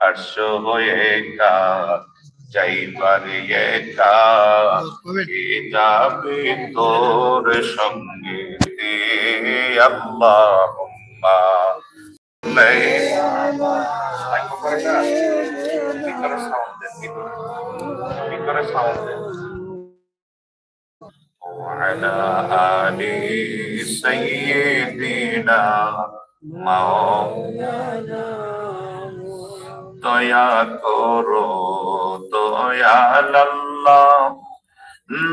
আরশ হয়ে কা যাইবার একা কে যাবে তোর সঙ্গে আল্লাহুম্মা ভিতরে সাউন্ড দেন ভিতরে ভিতরে সাউন্ড দেন وعلى آل سيدنا مولانا দয়া করো দয়াল আল্লাহ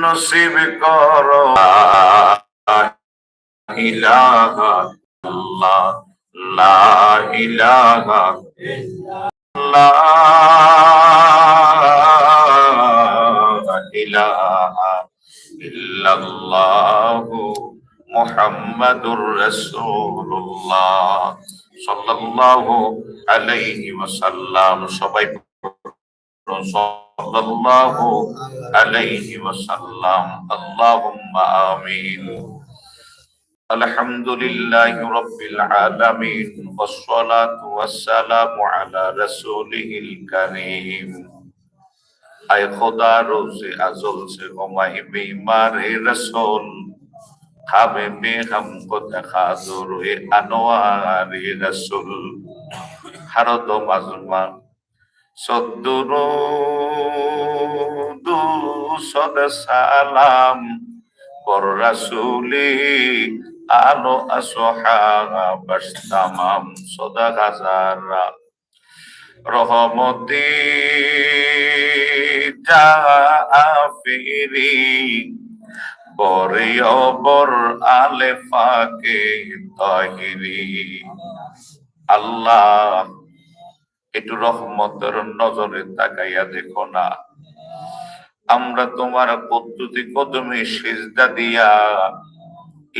নসিব করো। ইলাহা আল্লাহ লা ইলাহা লা ইলাহা ইল্লাল্লাহু সাল্লাল্লাহু আলাইহি ওয়াসাল্লাম সবাই সাল্লাল্লাহু আলাইহি ওয়াসাল্লাম আল্লাহুম্মা আমিন الحمد لله رب العالمين والصلاة والسلام على رسوله الكريم اے خدا روز ازل سے ہمائی بیمار رسول বেগম কো দেখা দরুয়ে আনোয়ারি রাসূল হারদ মাজমা সদ্দুরু দু সদ সালাম পর রাসূলি আলো আসহাবাস তামাম সদা হাজারা রহমতি যা আফিরি বরে অবর আলে ফাকে তাহিরি। আল্লাহ, একটু রহমতের নজরে তাকাইয়া দেখো না। আমরা তোমার পদ্ধতি কদমে সেজদা দিয়া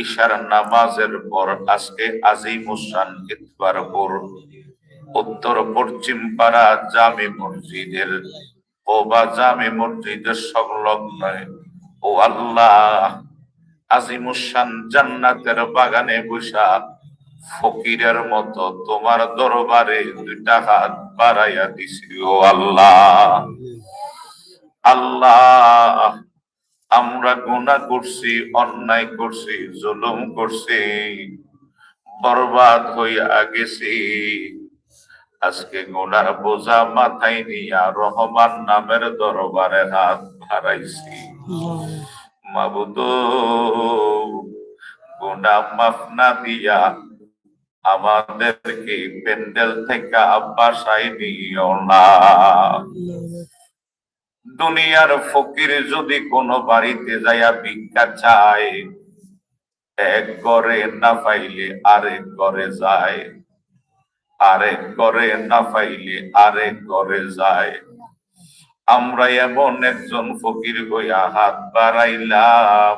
ঈশার নামাজের পর আজকে আজিম হুসান ইতবার পর উত্তর পশ্চিম পাড়া জামে মসজিদের, ও বা জামে মসজিদের সংলগ্ন ও আল্লাহ, আজিমুসান জান্নাতের বাগানে বসা ফকিরের মতো তোমার দরবারে দুইটা হাত বাড়াইয়া দিছি, ও আল্লাহ। আল্লাহ, আমরা গুণা করছি, অন্যায় করছি, জুলুম করছি, বরবাদ হইয়া গেছি। আজকে গুনার বোঝা মাথায় নিয়া রহমান নামের দরবারে হাত হারাইছি মাবুদ, গুনা মাফ না দিয়া আমাদেরকে প্যান্ডেল থেকে বাসায় নিও না। দুনিয়ার ফকির যদি কোনো বাড়িতে যাইয়া ভিক্ষা চায়, এক ঘরে না পাইলে আরেক ঘরে যায়। আরেক ঘরে না পাইলে আরেক ঘরে যায়। আমরা এমন একজন ফকির গইয়া হাত বাড়াইলাম।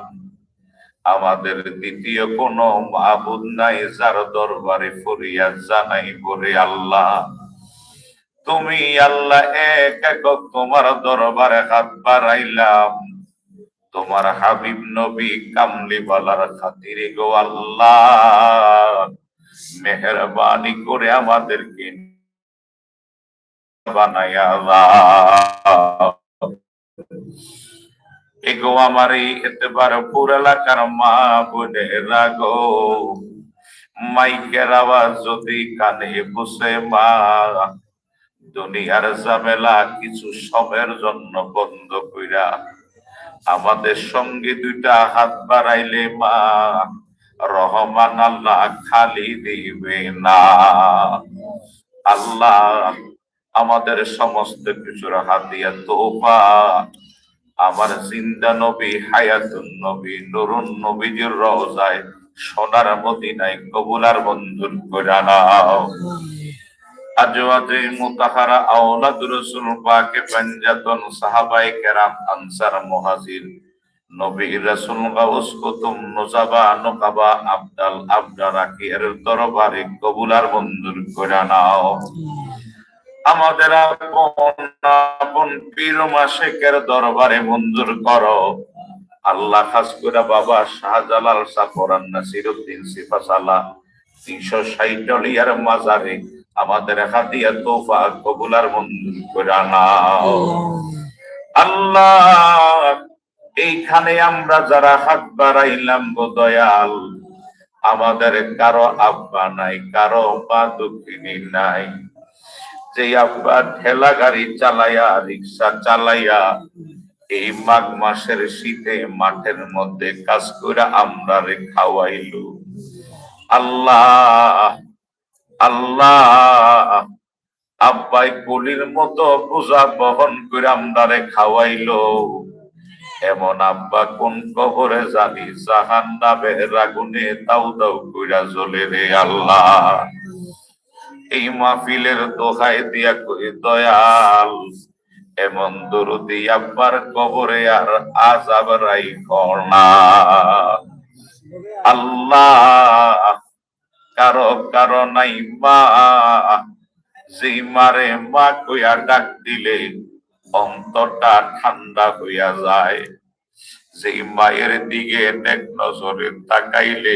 আমাদের দ্বিতীয় কোন মাহবুদ নাই, যার দরবারে ফরিয়াদ জানাই বলে আল্লাহ। তুমি আল্লাহ এক একক তোমার দরবারে হাত বাড়াইলাম। তোমার হাবিব নবী কামলি বালার খাতিরে গো আল্লাহ। মেহরবানি করে আমাদেরকে বানাইয়া দাও। এগো আমার এতেবার পুর এলাকার মা বোনে রাগো মাইকের আওয়াজ যদি কানে বসে মা দুনিয়ার ঝামেলা কিছু সবের জন্য বন্ধ কইরা আমাদের সঙ্গে দুইটা হাত বাড়াইলে মা রহমান আল্লাহ খালি দিবে না আল্লাহ আমাদের সমস্ত কিছুর হাতিয়া তোফা। আমার জিন্দা নবী, হায়াতুন নবী, নুরুন নবীজির রওজায় সোনার মদিনায় কবুলার মঞ্জুর করে নাও। আজওয়াজে মুতাহারা আওলাদ রাসূল পাকে পাঞ্জাতন সাহাবায়ে কেরাম, আনসার, মুহাজির নবী রাসূল গাউস কুতুম নুজাবা নুকাবা আবদাল আবদারাকি এর দরবারে কবুলার মঞ্জুর করে নাও। আমাদের আপন পীর মাসেকের দরবারে মঞ্জুর করো। আল্লাহ খাস করে বাবা শাহজালাল সাফরান নাসিরউদ্দিন সিফাসালা তিনশো ষাট ইয়ার মাজারে আমাদের হাতিয়া তোফা কবুলার মঞ্জুর করে নাও। আল্লাহ, এইখানে আমরা যারা হাত বাড়াইলাম গো দয়াল, আমাদের কারও আব্বা নাই, কারও মা দুঃখিনী নাই। যে আব্বা ঠেলা গাড়ি চালাইয়া, রিক্সা চালাইয়া এই মাঘ মাসের শীতে মাঠের মধ্যে কাজ করে আমরা রে খাওয়াইল। আল্লাহ আল্লাহ, আব্বাই কলির মতো বোঝা বহন করে আমরা রে খাওয়াইলো। এমন আব্বা কোন কবরে জানি জাহান নামে দাউ দাউ কইরা জ্বলে রে আল্লাহ। এই মাহফিলের দোহাই দিয়া কই দয়াল। এমন দরদি আব্বার কবরে আর আজাব রাই না। আল্লাহ, কারও কারও নাই মা। যেই মারে মা কইয়া ডাক দিলে অন্তরটা ঠান্ডা হইয়া যায়। যেই মায়ের দিকে এক নজরে তাকাইলে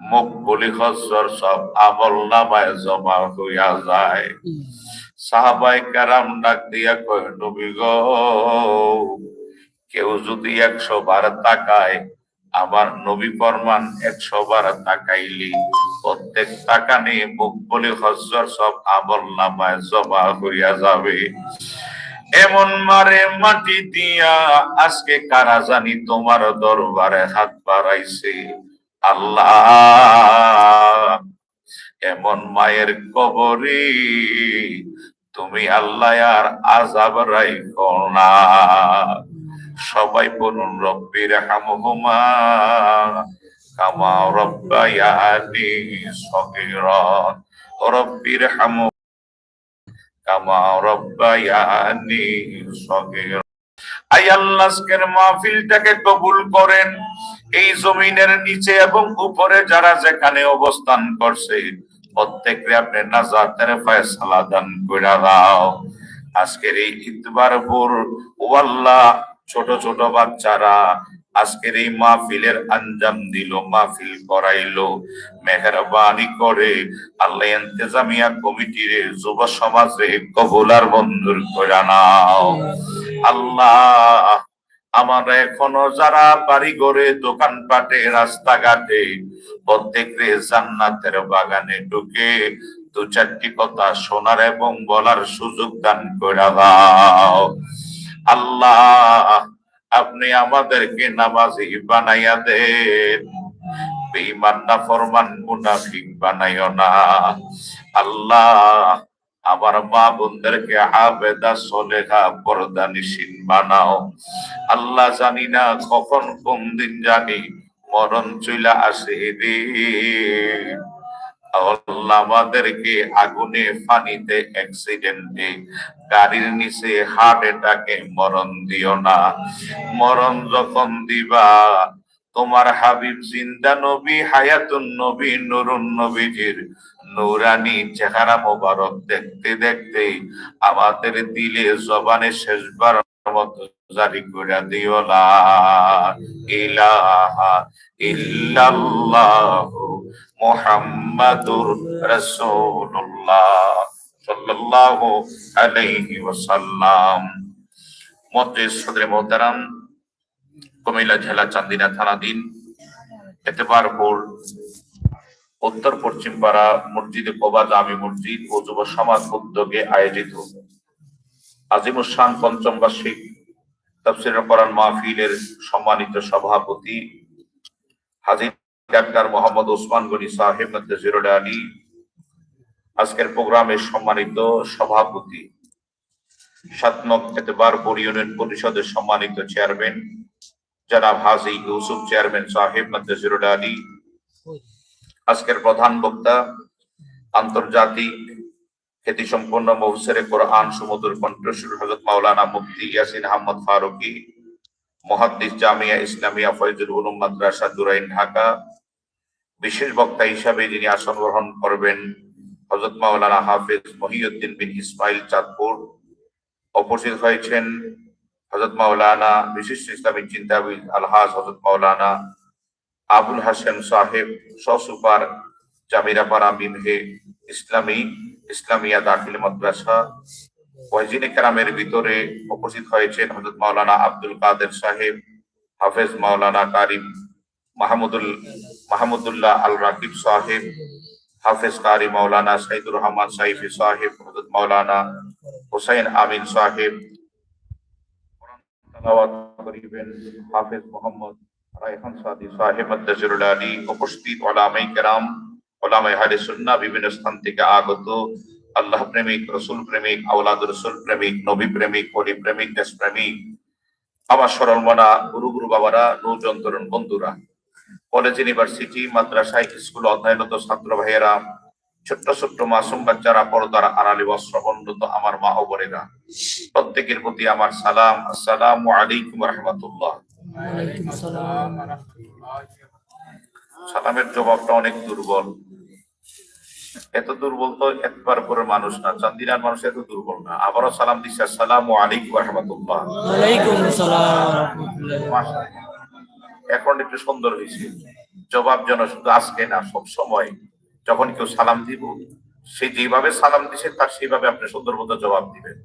মুখ বলি হজর সব আমল নামায় জমা হইয়া যায়। সাহাবাই কারাম ডাক দিয়া কয় নবী গো, কেউ যদি একশো বার তাকায় আমার নবী ফরমান একশো বার তাকাইলি প্রত্যেক টাকা নিয়ে মুখ বলি হজর সব আমল নামায় জমা হইয়া যাবে। এমন মারে মাটি দিয়া, আজকে কারা জানি তোমার দরবারে হাত বাড়াইছে আল্লাহ। এমন মায়ের কবরে তুমি আল্লাহ আর আজাব রাইখো না। সবাই বলুন রব্বির হামহুমা কামা রব্বায়ানি সগীরা রব্বির হামু কামা রব্বায়ানি সগীরা আই আল্লাহ আজকের মাহফিলটাকে কবুল করেন। এই জমিনের নিচে এবং উপরে যারা যেখানে অবস্থান করছে প্রত্যেককে আপনি নাজাতের ফয়সালা দান করে দাও। আজকের এই ইতবার ভোর ও আল্লাহ ছোট ছোট বাচ্চারা আজকের এই মাহফিলের আঞ্জাম দিল মাহফিল করাইলো। মেহরবানি করে আল্লাহ ইন্তেজামিয়া কমিটির যুব সমাজে কবুলার মঞ্জুর করে নাও। আল্লাহ আমরা এখনও যারা বাড়ি ঘরে দোকানপাটে, রাস্তাঘাটে, প্রত্যেকে জান্নাতের বাগানে ঢুকে দু চারটি কথা শোনার এবং বলার সুযোগ দান করে দাও। আল্লাহ, আপনি আমাদেরকে নামাজি বানাইয়া দেন। বেঈমান না ফরমান মুনাফিক বানাইও না। আল্লাহ আমার মা বোনদেরকে আবেদা সলেহা পর্দা নিশিন বানাও। আল্লাহ জানি না কখন কোন দিন জানি, মরণ চইলা আসে রে আমাদেরকে আগুনে পানিতে অ্যাক্সিডেন্টে গাড়ির নিচে হার্ট অ্যাটাকে মরণ দিও না। মরণ যখন দিবা, তোমার হাবিব জিন্দা নবী, হায়াতুন নবী, নুরুন নবীজির নুরানি চেহারা মোবারক দেখতে দেখতে আমাদের দিলে জবানে শেষবার মতো জারি করে দিও ইলাহা ইল্লাল্লাহ মুহাম্মাদুর রাসূলুল্লাহ সাল্লাল্লাহু আলাইহি ওয়াসাল্লাম। মতে সদরে মোহতারাম, কুমিল্লা জেলা চান্দিনা থানাধীন এতেবার বোর্ড উত্তর পশ্চিম পাড়া মসজিদে কোবা জামি মসজিদ ও যুব সমাজ উদ্যোগে আয়োজিত। আজিমুসান পঞ্চম বার্ষিক তফসির কোরআন মাহফিলের সম্মানিত সভাপতি হাজির ডাক্তার মোহাম্মদ ওসমান গনি সাহেব নজরুল আলী আজকের প্রোগ্রামের সম্মানিত সভাপতি সাতনক এতবার বোর্ড ইউনিয়ন পরিষদের সম্মানিত চেয়ারম্যান, জনাব হাজি ইউসুফ চেয়ারম্যান সাহেব নজরুল আলী আজকের প্রধান বক্তা, আন্তর্জাতিক খ্যাতি সম্পন্ন মহসেরে কোরআন সমুদ্র কণ্ঠসুর হজরত মাওলানা মুফতি ইয়াসিন আহমদ ফারুকি, মহাদ্দিস জামিয়া ইসলামিয়া ফয়জুল উলুম মাদ্রাসা দুরাইন ঢাকা, বিশেষ বক্তা হিসাবে যিনি আসন গ্রহণ করবেন হজরত মাওলানা হাফিজ মহিউদ্দিন বিন ইসমাইল চাঁদপুর। উপস্থিত হয়েছেন হজরত মাওলানা বিশিষ্ট ইসলামী চিন্তাবিদ আলহাজ হজরত মাওলানা আবুল হাসেম সাহেব সসুপার জামিরাপাড়া বিনহে ইসলামী, ইসলামিয়া দাখিল মাদ্রাসা। ওয়াজিনে কেরামের ভিতরে উপস্থিত হয়েছেন হযরত মাওলানা আব্দুল কাদের সাহেব, হাফেজ মাওলানা কারিম মাহমুদুল, মাহমুদুল্লাহ আল রাকিব সাহেব, হাফেজ কারি মাওলানা সাইদুর রহমান সাইফি সাহেব, হযরত মাওলানা হুসাইন আমিন সাহেব। হাফেজ মোহাম্মদ রায়হান সাদি সাহেব আদ্দাজুল আলী উপস্থিত ওলামাই কেরাম ওলামাই হারে সুন্নাহ বিভিন্ন স্থান থেকে আগত আল্লাহ প্রেমিক, রসুল প্রেমিক, আওলাদ রসুল প্রেমিক, নবী প্রেমিক অলি প্রেমিক, দেশ প্রেমিক, আমার সরল মনা, গুরু গুরু বাবারা, নৌজন তরুণ বন্ধুরা, কলেজ, ইউনিভার্সিটি, মাদ্রাসায়, স্কুল, অধ্যয়নরত ছাত্র ভাইয়েরা, ছোট্ট ছোট্ট মাসুম বাচ্চারা পর্দার আড়ালে বস্ত্রবন্ধত আমার মা ও বোনেরা, প্রত্যেকের প্রতি আমার সালাম, আসসালামু আলাইকুম রহমতুল্লাহ। সালামের জবাবটা অনেক দুর্বল। এত দুর্বল তো একবার করে মানুষ না চান্দিনার মানুষ এত দুর্বল না। আবারও সালাম দিচ্ছে। আসসালামু আলাইকুম রহমতুল্লাহ। এখন একটু সুন্দর হয়েছে। জবাব যেন শুধু আজকে না সব সময়। যখন কেউ সালাম দিব সে যেভাবে সালাম দিছে তার সেইভাবে আপনি সুন্দর মতো জবাব দিবেন।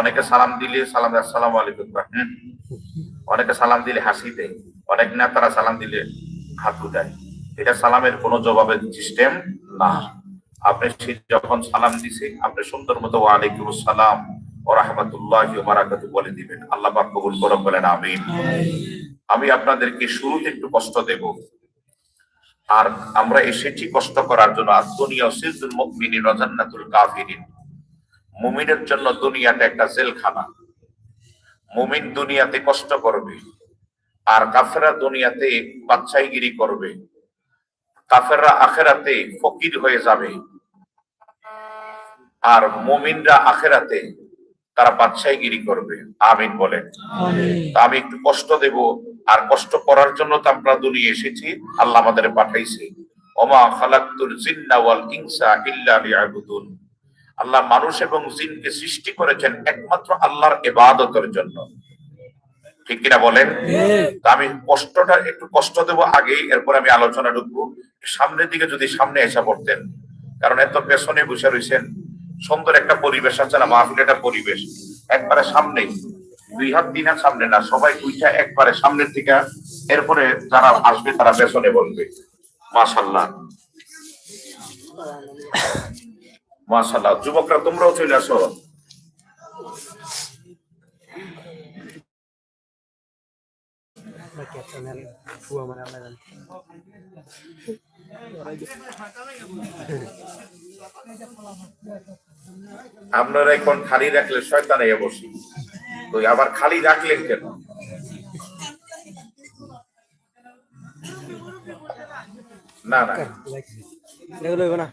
অনেকে সালাম দিলে সালাম আসসালামু আলাইকুম হুম। অনেকে সালাম দিলে হাসি দেয়, অনেক নেতারা সালাম দিলে হাতু দেয়। এটা সালামের কোনো জবাবের সিস্টেম না। আপনি সে যখন সালাম দিছে, আপনি সুন্দর মতো ওয়ালাইকুম আসসালাম ও রহমতুল্লাহ বারাকাতু বলে দিবেন। আল্লাহ পাক কবুল করো বলেন, আমিন। আমি আপনাদেরকে শুরুতে একটু কষ্ট দেব। আর আমরা এসেছি কষ্ট করার জন্য দুনিয়া সিজুল মুমিনিন ওয়া জান্নাতুল কাফিরিন। মুমিনের জন্য দুনিয়াটা একটা জেলখানা। মুমিন দুনিয়াতে কষ্ট করবে আর কাফেরা দুনিয়াতে বাচ্চাইগিরি করবে। কাফেররা আখেরাতে ফকির হয়ে যাবে। আর মুমিনরা আখেরাতে তারা বাচ্চাইগিরি করবে। আমিন বলেন। তা আমি একটু কষ্ট দেব আর কষ্ট করার জন্য তো আমরা দুনিয়া এসেছি আল্লাহ আমাদের পাঠাইছে। ওমা খালাকতুল জিন্না ওয়াল ইনসা ইল্লা লিয়াবুদুন। আল্লাহ মানুষ এবং জিনকে সৃষ্টি করেছেন একমাত্র আল্লাহর ইবাদতের জন্য। ঠিক কিনা বলেন? তা আমি কষ্টটা একটু কষ্ট দেব আগেই এরপর আমি আলোচনা ঢুকবো। সামনের দিকে যদি সামনে এসে পড়তেন কারণ এত পেছনে বসে রয়েছেন সুন্দর একটা পরিবেশ আছে না মাহফিল একটা পরিবেশ। একবারে সামনে দুই হাত তিন হাত সামনে না সবাই দুইটা একবারে সামনের দিকে এরপরে যারা আসবে তারা পেছনে বলবে মাশাল্লাহ মাশাল্লাহ যুবকরা, তোমরাও চলে আসো। আপনারা এখন খালি রাখলে শয়তান বসি। তো আবার খালি রাখলেন কেন? না না। না।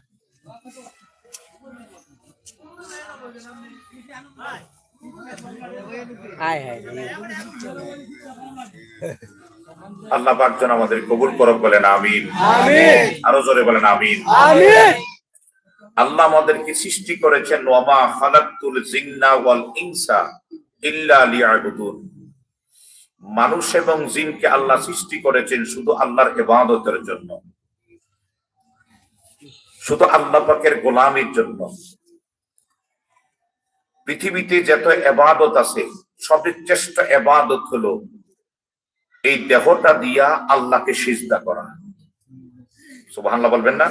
আল্লাহ পাক যেন আমাদের কবুল করক বলেন আমিন। আমিন। আরও জোরে বলেন আমিন। আমিন। আল্লাহ আমাদেরকে সৃষ্টি করেছেন ওয়ামা খালাকতুল জিন্না ওয়াল ইনসা ইল্লা লিয়াবুদুন। মানুষ এবং জিনকে আল্লাহ সৃষ্টি করেছেন শুধু আল্লাহর ইবাদতের জন্য। শুধু আল্লাহ পাকের গোলামির জন্য। পৃথিবীতে যত এবাদত আছে, সবচেয়ে শ্রেষ্ঠ এবাদত হলো এই দেহটা দিয়া আল্লাহকে সিজদা করা। সুবহানাল্লাহ বলবেন না?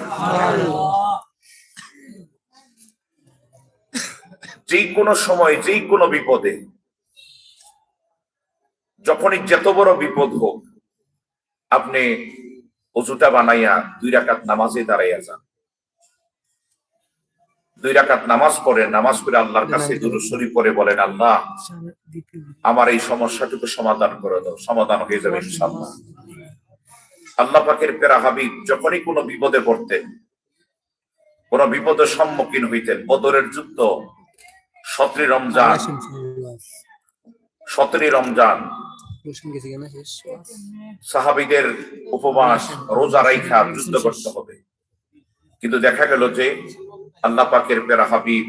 যে কোনো সময় যে কোনো বিপদে, যখনই যত বড় বিপদ হোক, আপনি অজুটা বানাইয়া দুই রাকাত নামাজে দাঁড়াইয়া যান। দুই রাকাত নামাজ পড়ে নামাজ পড়ে আল্লাহর কাছে দুরুসরি পরে বলেন আল্লাহ আমার এই সমস্যাটুকু সমাধান করে দাও সমাধান হয়ে যাবে ইনশাআল্লাহ। আল্লাহ পাকের পেরা হাবিব যখনই কোনো বিপদে পড়তেন কোন বিপদের সম্মুখীন হইতেন বদরের যুদ্ধ সতেরো রমজান সতেরো রমজান সাহাবিদের উপবাস রোজা রাইখা যুদ্ধ করতে হবে। কিন্তু দেখা গেল যে আল্লাহ পাকের পেরা হাবিব,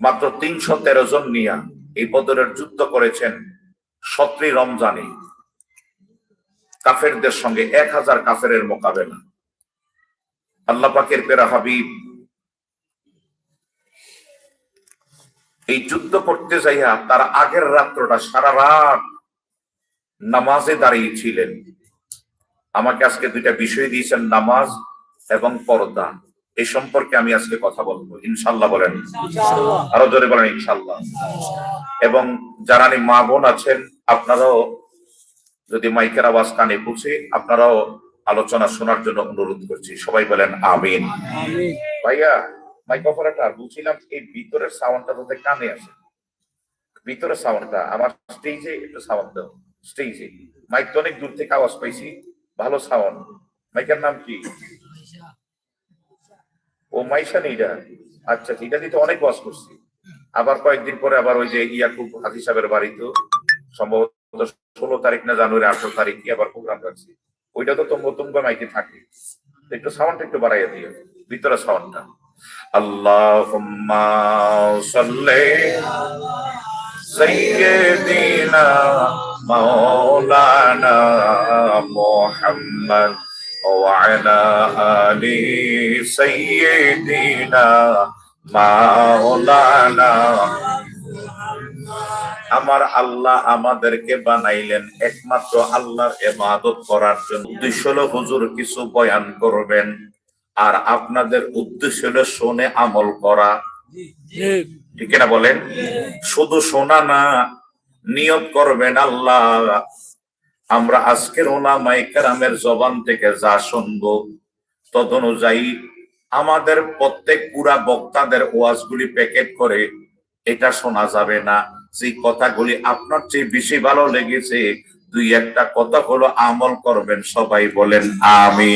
মাত্র তিনশো তেরো জন নিয়া এই বদরের যুদ্ধ করেছেন সত্রি রমজানে। কাফেরদের সঙ্গে এক হাজার কাফের মোকাবেলা। আল্লাহ পাকের পেরা হাবিব, এই যুদ্ধ করতে যাইয়া তার আগের রাত্রটা সারা রাত নামাজে দাঁড়িয়েছিলেন। আমাকে আজকে দুইটা বিষয় দিয়েছেন, নামাজ এবং পর্দা। এই সম্পর্কে আমি আজকে কথা বলব ইনশাল্লাহ বলেন। আরও জোরে বলেন ইনশাল্লাহ। এবং যারা নি মা বোন আছেন আপনারাও যদি মাইকের আওয়াজ কানে পৌঁছে আপনারাও আলোচনা শোনার জন্য অনুরোধ করছি। সবাই বলেন আমিন। ভাইয়া মাইক অপারেটর বলছিলাম এই ভিতরের সাউন্ডটা তোদের কানে আসে। ভিতরের সাউন্ডটা আমার স্টেজে একটু সাউন্ড দাও স্টেজে মাইক তো অনেক দূর থেকে আওয়াজ পাইছি ভালো সাউন্ড মাইকের নাম কি? ও মাইশা নেইটা আচ্ছা এটা দিতে অনেক ওয়াজ করছি। আবার কয়েকদিন পরে আবার ওই যে ইয়াকুব হাজি সাহেবের বাড়িতে সম্ভবত ষোলো তারিখ না জানুয়ারি আঠারো তারিখ আবার প্রোগ্রাম রাখছি। ওইটা তো তোমরা তোমরা মাইকে থাকে। একটু সাউন্ড একটু বাড়াইয়া দিও, ভিতরে সাউন্ডটা আল্লাহুম্মা সাল্লি সাইয়্যিদিনা মাওলানা মুহাম্মদ وعلى آل سيدنا মাওলানা আমার আল্লাহ আমাদেরকে বানাইলেন একমাত্র আল্লাহর ইবাদত করার জন্য উদ্দেশ্য হলো হুজুর কিছু বয়ান করবেন আর আপনাদের উদ্দেশ্য হলো শুনে আমল করা ঠিক ঠিক না বলেন শুধু শোনা না নিয়ত করবেন আল্লাহ আমরা আজকের ওলামাই কেরামের জবান থেকে যা শুনব তদ অনুযায়ী আমাদের প্রত্যেক পুরা বক্তাদের ওয়াজগুলি প্যাকেট করে এটা শোনা যাবে না। যে কথাগুলি আপনার চেয়ে বেশি ভালো লেগেছে, দুই একটা কথা হলো, আমল করবেন, সবাই বলেন আমি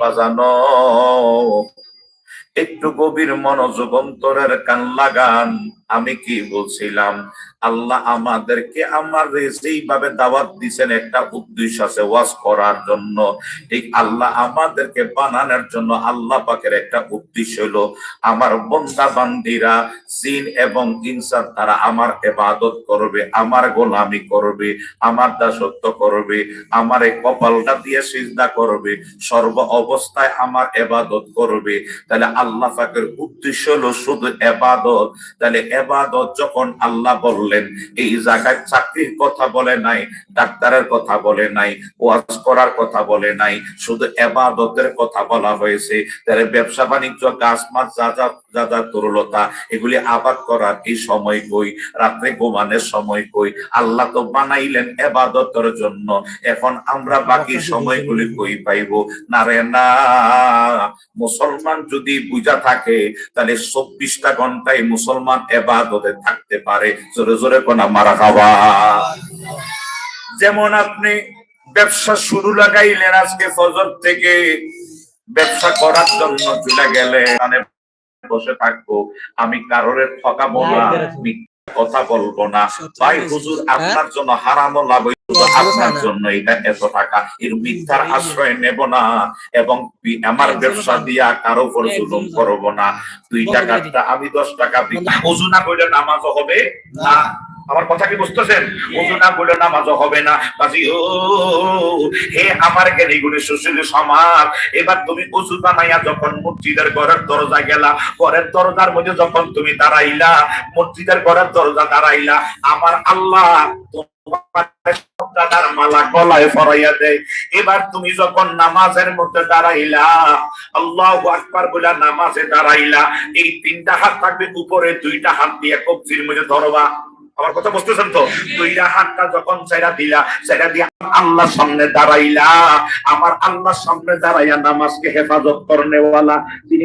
বাজানো, একটু গভীর মনোযোগ অন্তরের কান লাগান। আমি কি বলছিলাম? আল্লাহ আমাদেরকে আমার যেইভাবে দাওয়াত দিছেন একটা উদ্দেশ্য আছে ওয়াজ করার জন্য। ঠিক আল্লাহ আমাদেরকে বানানোর জন্য আল্লাহ পাকের একটা উদ্দেশ্য হলো আমার বন্দা বান্দিরা জিন এবং ইনসান তারা আমার এবাদত করবে, আমার গোলামি করবে, আমার দাসত্ব করবে, আমার এই কপালটা দিয়ে সিজদা করবে, সর্ব অবস্থায় আমার এবাদত করবে। তাহলে আল্লাহ পাকের উদ্দেশ্য হলো শুধু এবাদত তাহলে এবাদত যখন আল্লাহ বললেন, এই জায়গায় চাকরির কথা বলে নাই, ডাক্তারের কথা বলে নাই, ওয়াজ করার কথা বলে নাই, শুধু এবাদতের কথা বলা হয়েছে, তাহলে ব্যবসা বাণিজ্য, গাছ মাছ, যা যা যা যা তরুলতা এগুলি আবাদ করার এই সময় কই? রাত্রে ঘুমানোর সময় কই? আল্লাহ তো বানাইলেন এবাদতের জন্য, এখন আমরা বাকি সময়গুলি কই পাইবো? না রে, না। মুসলমান যদি বুঝা থাকে, তাহলে চব্বিশটা ঘন্টায় মুসলমান এবাদতে থাকতে পারে। জোরে জোরে কোনা মারা খাওয়া। যেমন আপনি ব্যবসা শুরু লাগাইলেন আজকে ফজর থেকে ব্যবসা করার জন্য চলে গেলে মানে বসে থাকব আমি কারোর ঠকাবো না কথা বলব না। ভাই হুজুর আপনার জন্য হারামও লাভ আপনার জন্য এটা এত টাকা। এর মিথ্যার আশ্রয় নেব না এবং আমার ব্যবসা দিয়া কারও উপর জুলুম করব না। দুই টাকাটা আমি দশ টাকা না করলে নামাজও হবে না। আমার কথা কি বুঝতেছেন? না করলে নামাজও হবে না। বাজি ও হে আমার জ্ঞানী গুণী সুশীল সমাজ এবার তুমি ওজু বানাইয়া যখন মসজিদের ঘরের দরজা গেলা ঘরের দরজার মধ্যে যখন তুমি দাঁড়াইলা মসজিদের ঘরের দরজা দাঁড়াইলা আমার আল্লাহ মালা গলায় পরাইয়া দেয় এবার তুমি যখন নামাজের মধ্যে দাঁড়াইলা, আল্লাহ আকবার বলে নামাজে দাঁড়াইলা, এই তিনটা হাত থাকবে উপরে, দুইটা হাত দিয়ে কবজির মধ্যে ধরবা। আমার কথা বুঝতেছেন তো? দুইটা হাতটা যখন সেটা দিলা সেটা দিয়ে আল্লাহ সামনে দাঁড়াইলা। আমার আল্লাহ সামনে দাঁড়াইয়া নামাজকে হেফাজত করনেওয়ালা তিনি